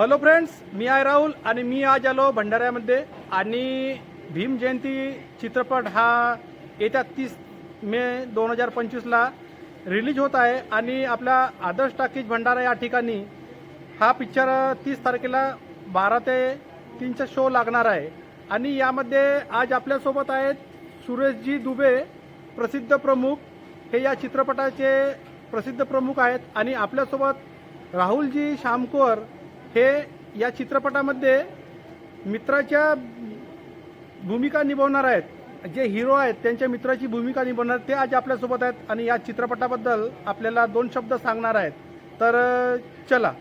Hello friends मी आहे राहुल आणि मी आज आलो भंडाऱ्यामध्ये. आणि भीम जयंती चित्रपट हा येत्या तीस मे दोन हजार पंचवीसला रिलीज होत आहे. आणि आपल्या आदर्श टाकीज भंडारा या ठिकाणी हा पिक्चर तीस तारखेला बारा ते तीनचा शो लागणार आहे. आणि यामध्ये आज आपल्यासोबत आहेत सुरेशजी दुबे प्रसिद्ध प्रमुख. हे या चित्रपटाचे प्रसिद्ध प्रमुख आहेत. आणि आपल्यासोबत राहुलजी शामकोर हे या चित्रपटामध्ये मित्राच्या भूमिका निभावणार आहेत. जे हिरो आहेत त्यांच्या मित्राची भूमिका निभावणार ते आज आपल्यासोबत आहेत आणि या चित्रपटाबद्दल आपल्याला दोन शब्द सांगणार आहेत. तर चला.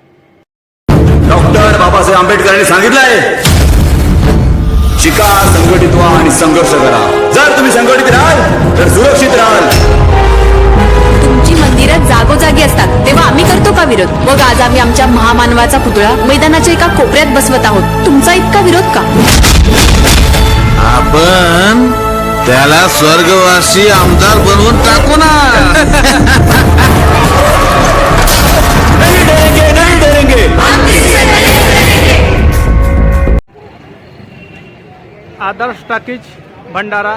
डॉक्टर बाबासाहेब आंबेडकरांनी आहे. शिका संघटित व्हा आणि संघर्ष करा. जर तुम्ही संघटित राहाल तर सुरक्षित राहाल. विरोध. मग आज आम्ही आमच्या महामानवाचा पुतळा मैदानाच्या एका कोपऱ्यात बसवत आहोत. तुमचा इतका विरोध का? आपण त्याला स्वर्गवासी आमदार बनवून टाकू ना. आदर्श टाकीज भंडारा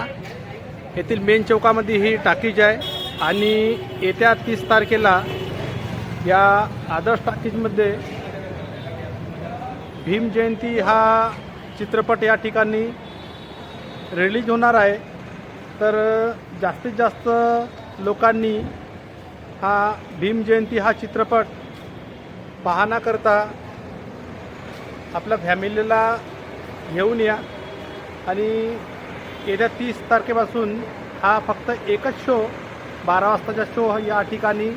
येथील मेन चौकामध्ये ही टाकीज आहे. आणि येत्या तीस तारखेला या आदर्श टाकीजमध्ये भीम जयंती हा चित्रपट या ठिकाणी रिलीज होणार आहे. तर जास्तीत जास्त लोकांनी हा भीम जयंती हा चित्रपट पाहण्याकरता आपल्या फॅमिलीला घेऊन या. आणि येत्या तीस तारखेपासून हा फक्त एकच शो बारा वाजताचा शो या ठिकाणी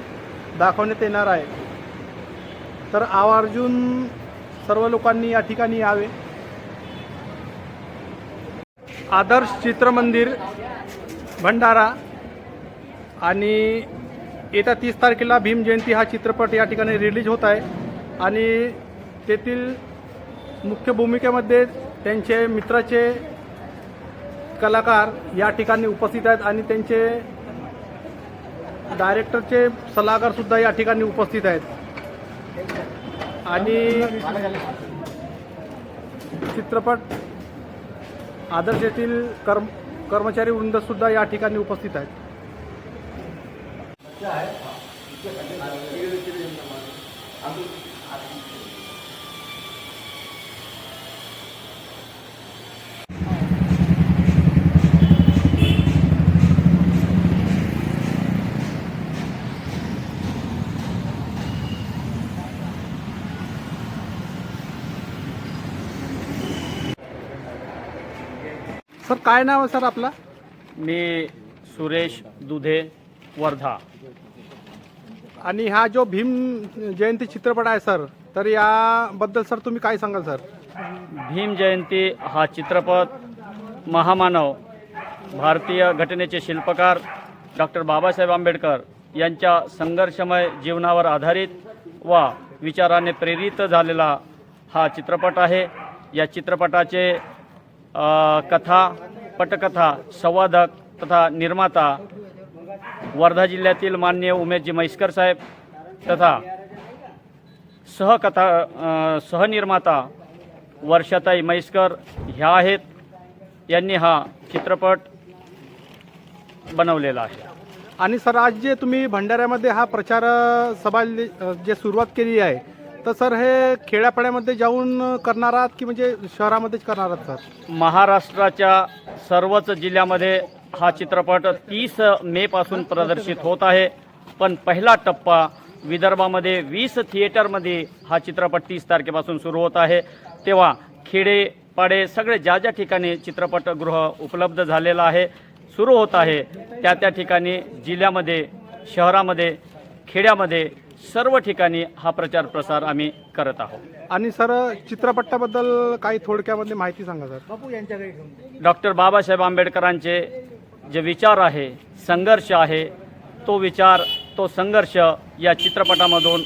दाखवण्यात येणार आहे. तर आवर्जून सर्व लोकांनी या ठिकाणी यावे. आदर्श चित्रमंदिर भंडारा आणि येत्या तीस तारखेला भीम जयंती हा चित्रपट या ठिकाणी रिलीज होत आहे. आणि तेथील मुख्य भूमिकेमध्ये त्यांचे मित्राचे कलाकार या ठिकाणी उपस्थित आहेत आणि त्यांचे डायरेक्टरचे सल्लागार सुद्धा या ठिकाणी उपस्थित आहेत. आणि चित्रपट आदर्श येथील कर्म कर्मचारी वृंद सुद्धा या ठिकाणी उपस्थित आहेत. आहे. काय नाव आहे सर आपला? मी सुरेश दुधे वर्धा. आणि हा जो भीम जयंती चित्रपट आहे सर तर याबद्दल सर तुम्ही काय सांगाल सर? भीम जयंती हा चित्रपट महामानव भारतीय घटनेचे शिल्पकार डॉक्टर बाबासाहेब आंबेडकर यांच्या संघर्षमय जीवनावर आधारित व विचाराने प्रेरित झालेला हा चित्रपट आहे. या चित्रपटाचे कथा पटकथा संवादक तथा निर्माता वर्धा जिल्ह्यातील मान्य उमेशजी म्हैसकर साहेब तथा सहकथा सहनिर्माता वर्षाताई म्हैसकर ह्या आहेत. यांनी हा चित्रपट बनवलेला आहे. आणि सर आज जे तुम्ही भंडाऱ्यामध्ये हा प्रचार सभा जे सुरुवात केली आहे तर सर हे खेड्यापाड्यामध्ये जाऊन करणार आहात की म्हणजे शहरामध्येच करणार आहात सर? महाराष्ट्राच्या सर्वच जिल्ह्यामध्ये हा चित्रपट तीस मेपासून प्रदर्शित होत आहे. पण पहिला टप्पा विदर्भामध्ये वीस थिएटरमध्ये हा चित्रपट तीस तारखेपासून सुरू होत आहे. तेव्हा खेडे पाडे सगळे ज्या ज्या ठिकाणी चित्रपटगृह उपलब्ध झालेलं आहे सुरू होत आहे त्या त्या ठिकाणी जिल्ह्यामध्ये शहरामध्ये खेड्यामध्ये सर्व ठिकाणी हा प्रचार प्रसार आम्ही करत आहोत. आणि सर चित्रपटाबद्दल काही थोडक्यामध्ये माहिती सांगा सर. डॉक्टर बाबासाहेब आंबेडकरांचे जे विचार आहे संघर्ष आहे तो विचार तो संघर्ष या चित्रपटामधून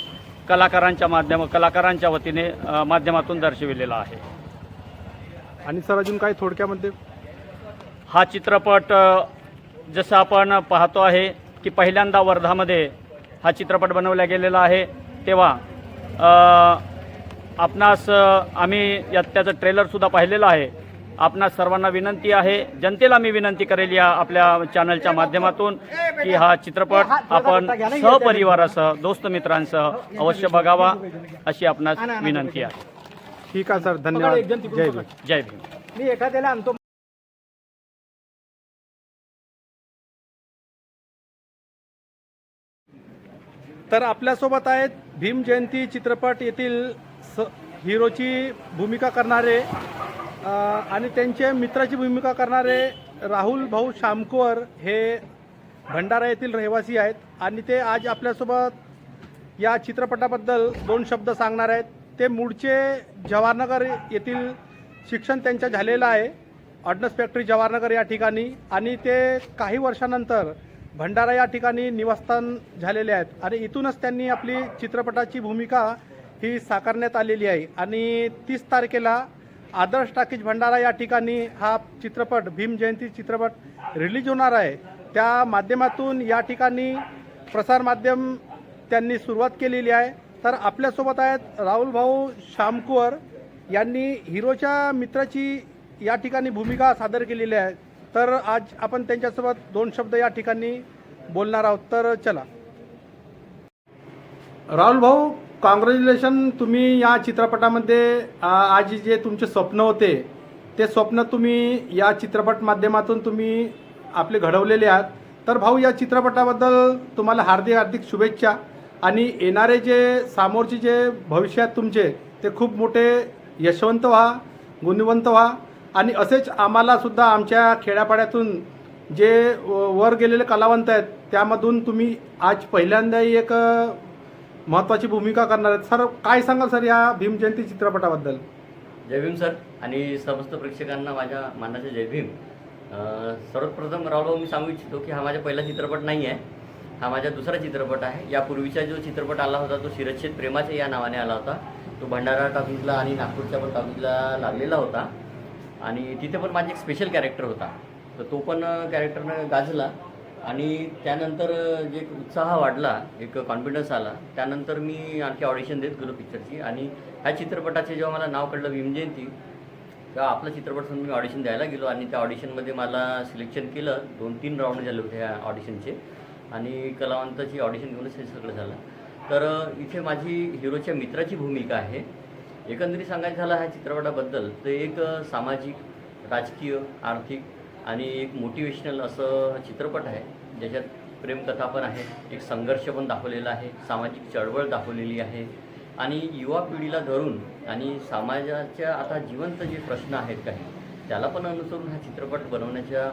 कलाकारांच्या माध्यम कलाकारांच्या वतीने अ, माध्यमातून दर्शविलेला आहे. आणि सर अजून काही थोडक्यामध्ये? हा चित्रपट अ, जसं आपण पाहतो आहे की पहिल्यांदा वर्धामध्ये हा चित्रपट बनवला गेलेला आहे. तेव्हा आपणास आम्ही या त्याचं ट्रेलरसुद्धा पाहिलेलं आहे. आपणास सर्वांना विनंती आहे जनतेला मी विनंती करेल या आपल्या चॅनलच्या माध्यमातून की हा चित्रपट आपण सहपरिवारासह दोस्त मित्रांसह अवश्य बघावा अशी आपणास विनंती आहे. ठीक आहे सर. धन्यवाद. जय भीम. जय भीम. मी एखाद्याला आणतो तर आपल्यासोबत आहेत भीम जयंती चित्रपट येथील स हिरोची भूमिका करणारे आणि त्यांचे मित्राची भूमिका करणारे राहुल भाऊ शामकुवर हे भंडारा येथील रहिवासी आहेत. आणि ते आज आपल्यासोबत या चित्रपटाबद्दल दोन शब्द सांगणार आहेत. ते मूळचे जवाहरनगर येथील शिक्षण त्यांच्या झालेलं आहे. ऑर्डनन्स फॅक्टरी जवाहरनगर या ठिकाणी. आणि ते काही वर्षानंतर भंडारा या ठिकाणी निवासस्थान झालेले आहेत. आणि इथूनच त्यांनी आपली चित्रपटाची भूमिका ही साकारण्यात आलेली आहे. आणि तीस तारखेला आदर्श टाकीज भंडारा या ठिकाणी हा चित्रपट भीम जयंती चित्रपट रिलीज होणार आहे. त्या माध्यमातून या ठिकाणी प्रसारमाध्यम त्यांनी सुरुवात केलेली आहे. तर आपल्यासोबत आहेत राहुल भाऊ शामकुवर. यांनी हिरोच्या मित्राची या ठिकाणी भूमिका सादर केलेली आहे. तर आज आपण त्यांच्यासोबत दोन शब्द या ठिकाणी बोलणार आहोत. तर चला. राहुल भाऊ कॉंग्रॅच्युलेशन तुम्ही या चित्रपटामध्ये आज जे तुमचे स्वप्न होते ते स्वप्न तुम्ही या चित्रपट माध्यमातून तुम्ही आपले घडवलेले आहात. तर भाऊ या चित्रपटाबद्दल तुम्हाला हार्दिक हार्दिक शुभेच्छा. आणि येणारे जे सामोरचे जे भविष्यात तुमचे ते खूप मोठे यशवंत व्हा गुणवंत व्हा. आणि असेच आम्हालासुद्धा आमच्या खेड्यापाड्यातून जे व- वर गेलेले कलावंत आहेत त्यामधून तुम्ही आज पहिल्यांदाही एक महत्त्वाची भूमिका करणार आहेत. सर काय सांगाल सर या भीम जयंती चित्रपटाबद्दल? जय भीम सर आणि समस्त प्रेक्षकांना माझ्या मानाचे जय भीम. सर्वप्रथम राहुल मी सांगू इच्छितो की हा माझा पहिला चित्रपट नाही आहे. हा माझा दुसरा चित्रपट आहे. यापूर्वीचा जो चित्रपट आला होता तो शिरच्छेद प्रेमाच्या या नावाने आला होता. तो भंडारा टॉकीजला आणि नागपूरच्या पण तालुक्याला लागलेला होता. आणि तिथे पण माझी एक स्पेशल कॅरेक्टर होता. तर तो पण कॅरेक्टरनं गाजला आणि त्यानंतर जे एक उत्साह वाढला एक कॉन्फिडन्स आला त्यानंतर मी आणखी ऑडिशन देत गेलो पिक्चरची आणि ह्या चित्रपटाचे जेव्हा मला नाव कळलं भीम जयंती तेव्हा आपला चित्रपट समजून मी ऑडिशन द्यायला गेलो आणि त्या ऑडिशनमध्ये मला सिलेक्शन केलं. दोन तीन राऊंड झाले होते ह्या ऑडिशनचे आणि कलावंताची ऑडिशन घेऊनच हे सगळं झालं. तर इथे माझी हिरोच्या मित्राची भूमिका आहे. एकंदरीत सांगायचं झालं ह्या चित्रपटाबद्दल तर एक सामाजिक राजकीय आर्थिक आणि एक मोटिवेशनल असं चित्रपट आहे ज्याच्यात प्रेमकथा पण आहे एक संघर्ष पण दाखवलेला आहे सामाजिक चळवळ दाखवलेली आहे आणि युवा पिढीला धरून आणि समाजाच्या आता जिवंत जे प्रश्न आहेत काही त्याला पण अनुसरून हा चित्रपट बनवण्याच्या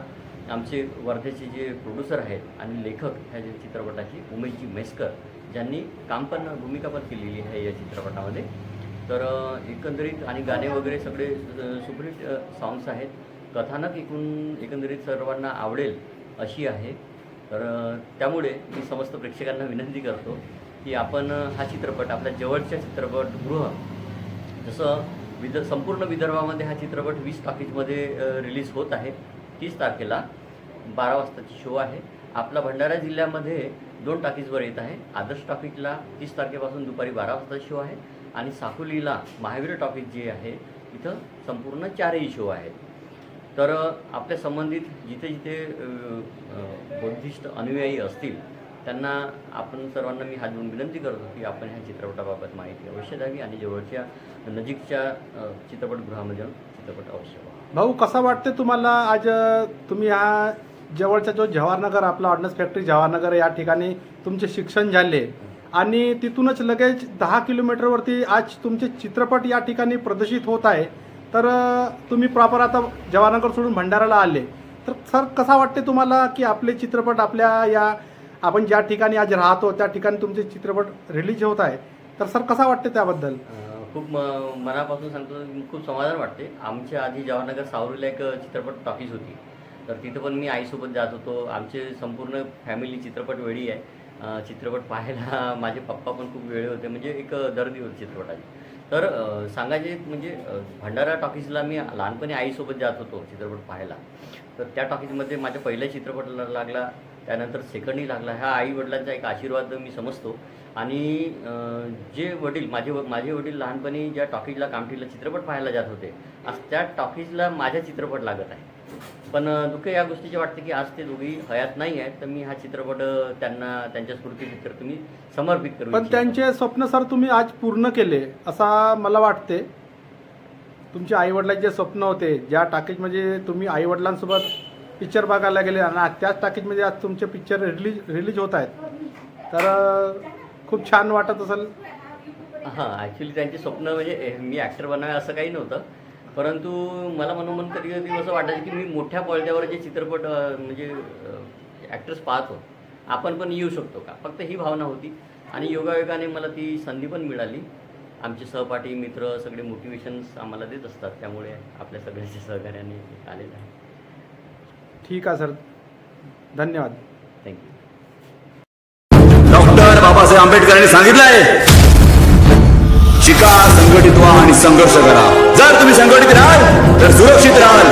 आमचे वर्धेचे जे प्रोड्युसर आहेत आणि लेखक ह्या जे चित्रपटाची उमेशजी मेस्कर ज्यांनी काम पण भूमिका पण केलेली आहे या चित्रपटामध्ये. तर एकंदरीत आणि गाणे वगैरे सगळे सुपरहिट सॉंग्स आहेत. कथानक एकूण एकंदरीत सर्वांना आवडेल अशी आहे. तर त्यामुळे मी समस्त प्रेक्षकांना विनंती करतो की आपण हा चित्रपट आपल्या जवळच्या चित्रपटगृह जसं विद संपूर्ण विदर्भामध्ये हा चित्रपट वीस टॉकीजमध्ये रिलीज होत आहे. तीस तारखेला बारा वाजताची शो आहे. आपला भंडारा जिल्ह्यामध्ये दोन टाकीजवर येत आहे. आदर्श टॉकीजला तीस तारखेपासून दुपारी बारा वाजता शो आहे. आणि साकोलीला महावीर टॉकीज जे आहे इथं संपूर्ण चारही शो आहेत. तर आपल्या संबंधित जिथे जिथे अ, बौद्धिस्ट अनुयायी असतील त्यांना आपण सर्वांना मी हात धुवून विनंती करतो की आपण ह्या चित्रपटाबाबत माहिती अवश्य द्यावी आणि जवळच्या नजीकच्या चित्रपटगृहामध्ये चित्रपट अवश्य भाऊ कसा वाटते तुम्हाला आज तुम्ही हा जवळचा जो जवाहरनगर आपला ऑर्डनन्स फॅक्टरी जवाहरनगर या ठिकाणी तुमचे शिक्षण झाले. आणि तिथूनच लगेच दहा किलोमीटरवरती आज तुमचे चित्रपट या ठिकाणी प्रदर्शित होत आहे. तर तुम्ही प्रॉपर आता जवानगर सोडून भंडाराला आले. तर सर कसा वाटते तुम्हाला की आपले चित्रपट आपल्या या आपण ज्या ठिकाणी आज राहतो त्या ठिकाणी तुमचे चित्रपट रिलीज होत आहे? तर सर कसा वाटते त्याबद्दल? खूप म- मनापासून सांगतो खूप समाधान वाटते. आमच्या आधी जवाहरनगर सावरीला एक चित्रपट टॉकीज होती. तर तिथं पण मी आईसोबत जात होतो. आमचे संपूर्ण फॅमिली चित्रपट वेळी आहे. चित्रपट पाहायला माझे पप्पा पण खूप वेळे होते म्हणजे एक दर्दी होती चित्रपटाची. तर सांगायचे म्हणजे भंडारा टॉकीजला मी लहानपणी आईसोबत जात होतो चित्रपट पाहायला. तर त्या टॉकीजमध्ये माझ्या पहिल्या चित्रपट लागला त्यानंतर सेकंडही लागला. ह्या आई वडिलांचा एक आशीर्वाद मी समजतो. आणि जे वडील माझे व- माझे वडील लहानपणी ज्या टॉकीजला कामठीला चित्रपट पाहायला जात होते आज त्या टॉकीजला माझा चित्रपट लागत आहे. पण दुःख या गोष्टीचे वाटते की आज ते दोघी हयात नाही आहेत तर मी हा चित्रपट त्यांना त्यांच्या स्मृतीचित्र तुम्ही समर्पित करू पण. त्यांचे स्वप्न सर तुम्ही आज पूर्ण केले असा मला वाटते. तुमचे आईवडिलांचे स्वप्न होते ज्या टाकीज म्हणजे तुम्ही आईवडिलांसोबत पिक्चर बघायला गेले आणि आज त्याच टाकीजमध्ये आज तुमचे पिक्चर रिलीज रिलीज होत आहेत. तर खूप छान वाटत असेल. हां ॲक्च्युली त्यांचे स्वप्न म्हणजे मी ॲक्टर बनावे असं काही नव्हतं. परंतु मला मनोमन कधी कधी असं वाटायचं की मी मोठ्या पडद्यावर जे चित्रपट म्हणजे ॲक्टर्स पाहतो आपण पण येऊ शकतो का? फक्त ही भावना होती. आणि योगायोगाने मला ती संधी पण मिळाली. आमचे सहपाठी मित्र सगळे मोटिवेशन्स आम्हाला देत असतात. त्यामुळे आपल्या सगळ्यांच्या सहकार्याने आलेलं आहे. ठीक आहे सर. धन्यवाद. थँक्यू डॉक्टर बाबासाहेब आंबेडकरांनी सांगितलंय शिका संघटित व्हा आणि संघर्ष करा. जर तुम्ही संघटित राहाल तर सुरक्षित राहाल.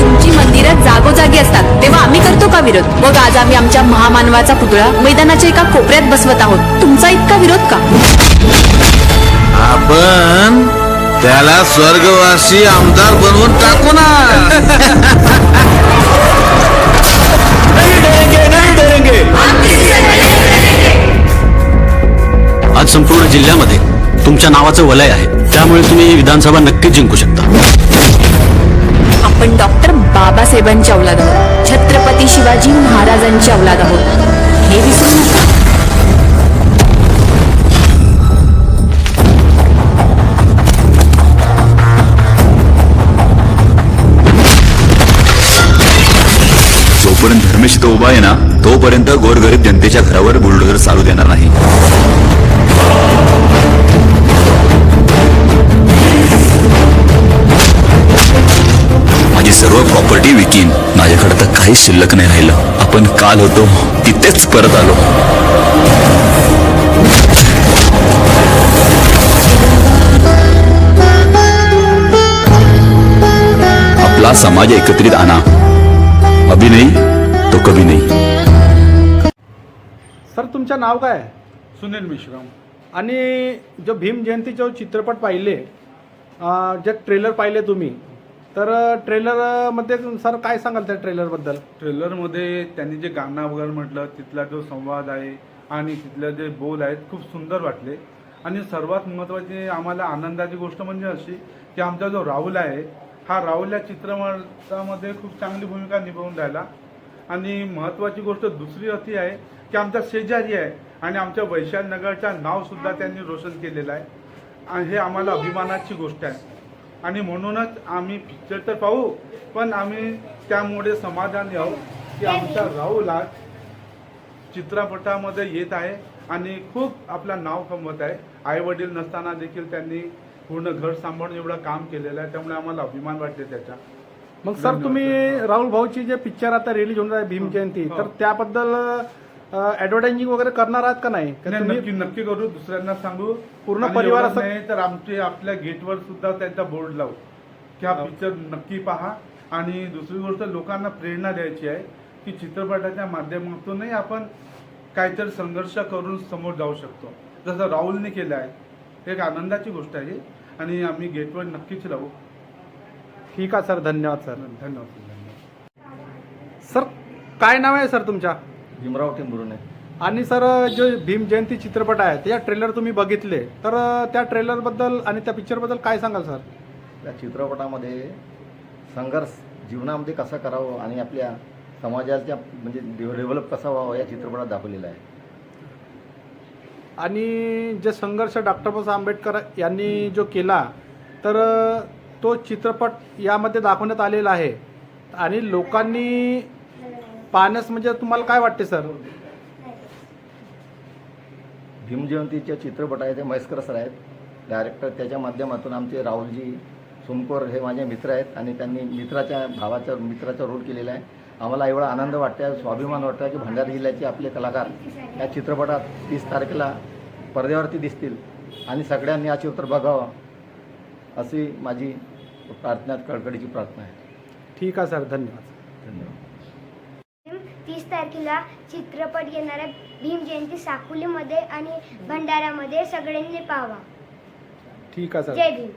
तुमची मंदिरं जागोजागी असतात. तेव्हा आम्ही करतो का विरोध? मग आज आम्ही आमच्या महामानवाचा पुतळा मैदानाच्या एका कोपऱ्यात बसवत आहोत. तुमचा इतका विरोध का? आपण त्याला स्वर्गवासी आमदार बनवून टाकू ना. जिल्ह्यामध्ये तुमच्या नावाचं वलय आहे. त्यामुळे तुम्ही विधानसभा नक्कीच जिंकू शकता. आपण डॉक्टर बाबासाहेबांची औलाद आहोत. छत्रपती शिवाजी महाराजांची औलाद आहोत. हे विसरू नका जोपर्यंत धर्मेश तो उभा आहे ना तोपर्यंत गोरगरीब जनतेच्या घरावर बुलडोजर चालू देणार नाही. माझी सर्व प्रॉपर्टी विकीन. माझ्याकडे तर काहीच शिल्लक नाही राहिलं. आपण काल होतो तिथेच परत आलो. आपला समाज एकत्रित आणा. अभिनय तो कभी नाही. तुमचं नाव काय? आहे सुनील मिश्राम आणि जो भीम जयंतीचे जो चित्रपट पाहिले अं, जे ट्रेलर पाहिले तुम्ही तर ट्रेलरमध्ये सर काय सांगाल त्या ट्रेलरबद्दल ट्रेलरमध्ये त्यांनी जे गाणं वगैरे म्हटलं तिथला जो संवाद आहे आणि तिथले जे बोल आहेत खूप सुंदर वाटले. आणि सर्वात महत्त्वाची आम्हाला आनंदाची गोष्ट म्हणजे अशी की आमचा जो राहुल आहे हा राहुल या चित्रपटामध्ये खूप चांगली भूमिका निभावून राहिला. आणि महत्त्वाची गोष्ट दुसरी अशी आहे की आमचा शेजारी आहे आणि आमच्या वैशाल नगरचं नावसुद्धा त्यांनी रोशन केलेलं आहे आणि हे आम्हाला अभिमानाची गोष्ट आहे आणि म्हणूनच आम्ही पिक्चर तर पाहू पण आम्ही त्यामुळे समाधानी आहोत की आमचा राहुल आज चित्रपटामध्ये येत आहे आणि खूप आपलं नाव कमवत आहे आई वडील नसताना देखील त्यांनी पूर्ण घर सांभाळून एवढं काम केलेलं आहे त्यामुळे आम्हाला अभिमान वाटते त्याचा मग सर तुम्ही. राहुल भाऊची जे पिक्चर आता रिलीज होणार आहे भीम जयंती हो. तर त्याबद्दल ऍडव्हर्टायझिंग वगैरे करणार आहात का नाही? का नाही, तुम्ही नक्की नक्की करू. दुसऱ्यांना सांगू. पूर्ण आणि परिवार एवढंच असं- नाही तर आमचे आपल्या गेटवर सुद्धा त्यांचा बोर्ड लावू. की हा. हो. पिक्चर नक्की पहा. आणि दुसरी गोष्ट लोकांना प्रेरणा द्यायची आहे की चित्रपटाच्या माध्यमातूनही आपण काहीतरी संघर्ष करून समोर जाऊ शकतो. जसं राहुलने केलं आहे. एक आनंदाची गोष्ट आहे आणि आम्ही गेटवर नक्कीच राहू. ठीक आहे सर. धन्यवाद सर. धन्यवाद. सर काय नाव आहे सर तुमच्या? भीमराव टेंभुर्णे आणि सर जो भीम जयंती चित्रपट आहे त्या ट्रेलर तुम्ही बघितले. तर त्या ट्रेलरबद्दल आणि त्या पिक्चरबद्दल काय सांगाल सर? या चित्रपटामध्ये संघर्ष जीवनामध्ये कसा करावं आणि आपल्या समाजाच्या म्हणजे डेव्हलप कसा व्हावा या चित्रपटात दाखवलेला आहे. आणि जे संघर्ष डॉक्टर बाबासाहेब आंबेडकर यांनी जो केला तर तो चित्रपट यामध्ये दाखवण्यात आलेला आहे. आणि लोकांनी पाहण्यास म्हणजे तुम्हाला काय वाटते सर? भीमजयंतीचे चित्रपट आहे ते महेशकर सर आहेत डायरेक्टर त्याच्या माध्यमातून आमचे राहुलजी सोमकर हे माझे मित्र आहेत आणि त्यांनी मित्राच्या भावाचा मित्राचा रोल केलेला आहे. आम्हाला एवढा आनंद वाटतो स्वाभिमान वाटतो की भंडारा जिल्ह्याचे आपले कलाकार या चित्रपटात तीस तारखेला पडद्यावरती दिसतील आणि सगळ्यांनी हा चित्र बघावं अशी माझी प्रार्थना कळकळीची प्रार्थना आहे. ठीक आहे सर. धन्यवाद. धन्यवाद. तारखेला चित्रपट येणार आहे भीम जयंती साकुलीमध्ये आणि भंडाऱ्यामध्ये सगळ्यांनी पाहावा. ठीक आहे जय भीम.